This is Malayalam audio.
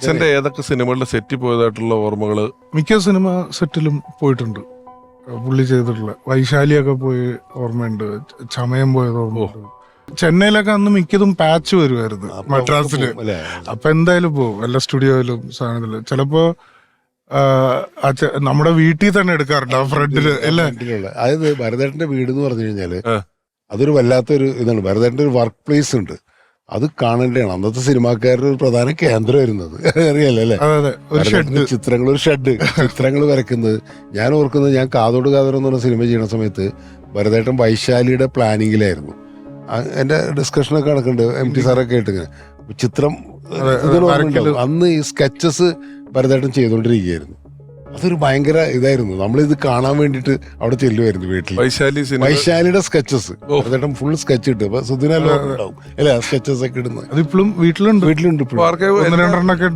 അച്ഛന്റെ ഏതൊക്കെ സിനിമകളുടെ സെറ്റിൽ പോയതായിട്ടുള്ള ഓർമ്മകൾ മിക്ക സിനിമ സെറ്റിലും പോയിട്ടുണ്ട്. പുള്ളി ചെയ്തിട്ടുള്ള വൈശാലിയൊക്കെ പോയി ഓർമ്മയുണ്ട്. ചമയം പോയത് ഓർമ്മയുണ്ട്. ചെന്നൈയിലൊക്കെ അന്ന് മിക്കതും പാച്ച് വരുമായിരുന്നു മദ്രാസിൽ. അപ്പൊ എന്തായാലും പോകും എല്ലാ സ്റ്റുഡിയോയിലും സാധനത്തിൽ. ചിലപ്പോ നമ്മുടെ വീട്ടിൽ തന്നെ എടുക്കാറുണ്ട് ആ ഫ്രണ്ടിൽ. അതായത് ഭരതേട്ടന്റെ വീട് എന്ന് പറഞ്ഞു കഴിഞ്ഞാൽ. അതൊരു വല്ലാത്തൊരു ഇതാണ്. ഭരതേട്ടന്റെ ഒരു വർക്ക് പ്ലേസ് ഉണ്ട്. അത് കാണേണ്ടതാണ്. അന്നത്തെ സിനിമാക്കാരുടെ ഒരു പ്രധാന കേന്ദ്രമായിരുന്നു വരുന്നത് അറിയാലോ അല്ലേ? ചിത്രങ്ങൾ ഒരു ഷെഡ്. ചിത്രങ്ങൾ വരയ്ക്കുന്നത്. ഞാൻ ഓർക്കുന്നത് ഞാൻ കാതോട് കാതോട് എന്ന് പറഞ്ഞ സിനിമ ചെയ്യുന്ന സമയത്ത് ഭരതേട്ടൻ വൈശാലിയുടെ പ്ലാനിങ്ങിലായിരുന്നു. എന്റെ ഡിസ്കഷനൊക്കെ നടക്കുന്നുണ്ട്. എം ടി സാറൊക്കെ ആയിട്ട് ഇങ്ങനെ ചിത്രം. അന്ന് ഈ സ്കെച്ചസ് ഭരതേട്ടൻ ചെയ്തുകൊണ്ടിരിക്കുകയായിരുന്നു. അതൊരു ഭയങ്കര ഇതായിരുന്നു. ഇത് കാണാൻ വേണ്ടിട്ട് അവിടെ ചെല്ലുമായിരുന്നു വീട്ടിൽ. വൈശാലി വൈശാലിയുടെ സ്കെച്ചസ്. ഫുൾ സ്കെച്ച് ഇട്ട്. അപ്പൊ സുദിന ഉണ്ടാവും. അല്ലേ? സ്കെച്ചസ് ഒക്കെ ഇടുന്നത്. അതിപ്പോഴും വീട്ടിലുണ്ട്. വീട്ടിലുണ്ട് ഇപ്പോഴും ആർക്കൈവ് ഒന്ന് രണ്ടെണ്ണൊക്കെ ഉണ്ട്